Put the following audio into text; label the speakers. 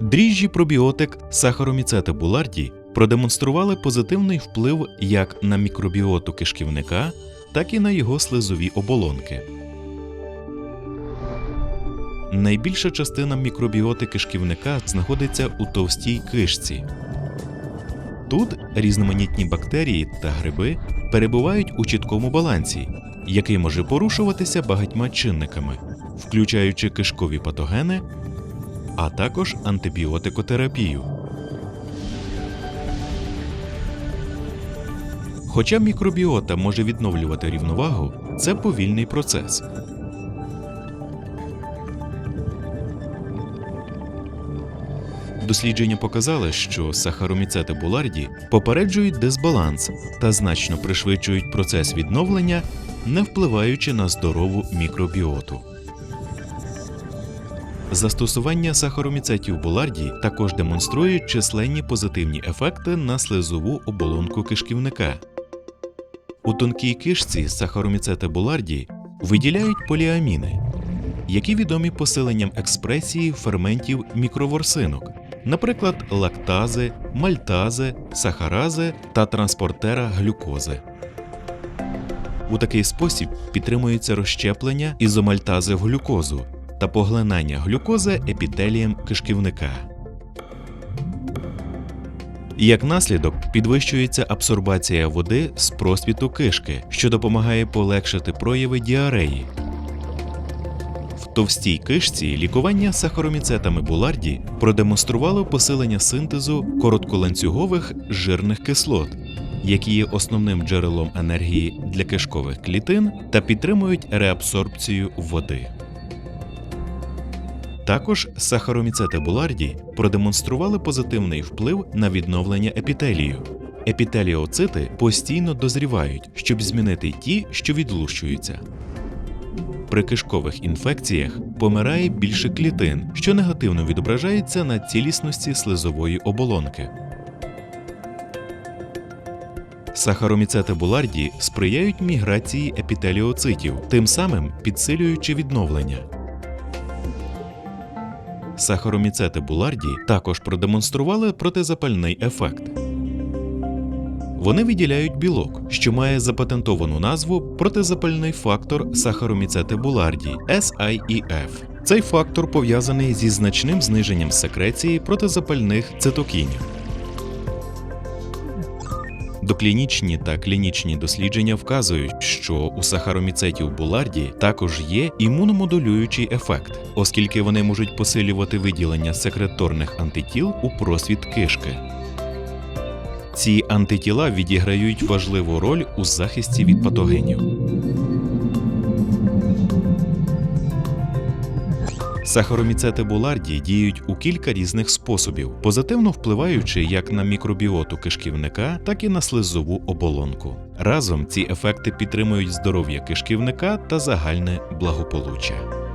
Speaker 1: Дріжджі пробіотик Сахароміцета буларді продемонстрували позитивний вплив як на мікробіоту кишківника, так і на його слизові оболонки. Найбільша частина мікробіоти кишківника знаходиться у товстій кишці. Тут різноманітні бактерії та гриби перебувають у чіткому балансі, який може порушуватися багатьма чинниками, включаючи кишкові патогени, а також антибіотикотерапію. Хоча мікробіота може відновлювати рівновагу, це повільний процес. Дослідження показали, що сахароміцети буларді попереджують дисбаланс та значно пришвидшують процес відновлення, не впливаючи на здорову мікробіоту. Застосування сахароміцетів буларді також демонструє численні позитивні ефекти на слизову оболонку кишківника. У тонкій кишці сахароміцети буларді виділяють поліаміни, які відомі посиленням експресії ферментів мікроворсинок, наприклад, лактази, мальтази, сахарази та транспортера глюкози. У такий спосіб підтримується розщеплення ізомальтази в глюкозу та поглинання глюкози епітелієм кишківника. Як наслідок підвищується абсорбація води з просвіту кишки, що допомагає полегшити прояви діареї. В товстій кишці лікування сахароміцетами буларді продемонструвало посилення синтезу коротколанцюгових жирних кислот, які є основним джерелом енергії для кишкових клітин та підтримують реабсорбцію води. Також сахароміцети буларді продемонстрували позитивний вплив на відновлення епітелію. Епітеліоцити постійно дозрівають, щоб змінити ті, що відлущуються. При кишкових інфекціях помирає більше клітин, що негативно відображається на цілісності слизової оболонки. Сахароміцети буларді сприяють міграції епітеліоцитів, тим самим підсилюючи відновлення. Сахароміцети буларді також продемонстрували протизапальний ефект. Вони виділяють білок, що має запатентовану назву протизапальний фактор сахароміцети буларді SIEF. Цей фактор пов'язаний зі значним зниженням секреції протизапальних цитокінів. Доклінічні та клінічні дослідження вказують, що у сахароміцетів буларді також є імуномодулюючий ефект, оскільки вони можуть посилювати виділення секреторних антитіл у просвіт кишки. Ці антитіла відіграють важливу роль у захисті від патогенів. Сахароміцети буларді діють у кілька різних способів, позитивно впливаючи як на мікробіоту кишківника, так і на слизову оболонку. Разом ці ефекти підтримують здоров'я кишківника та загальне благополуччя.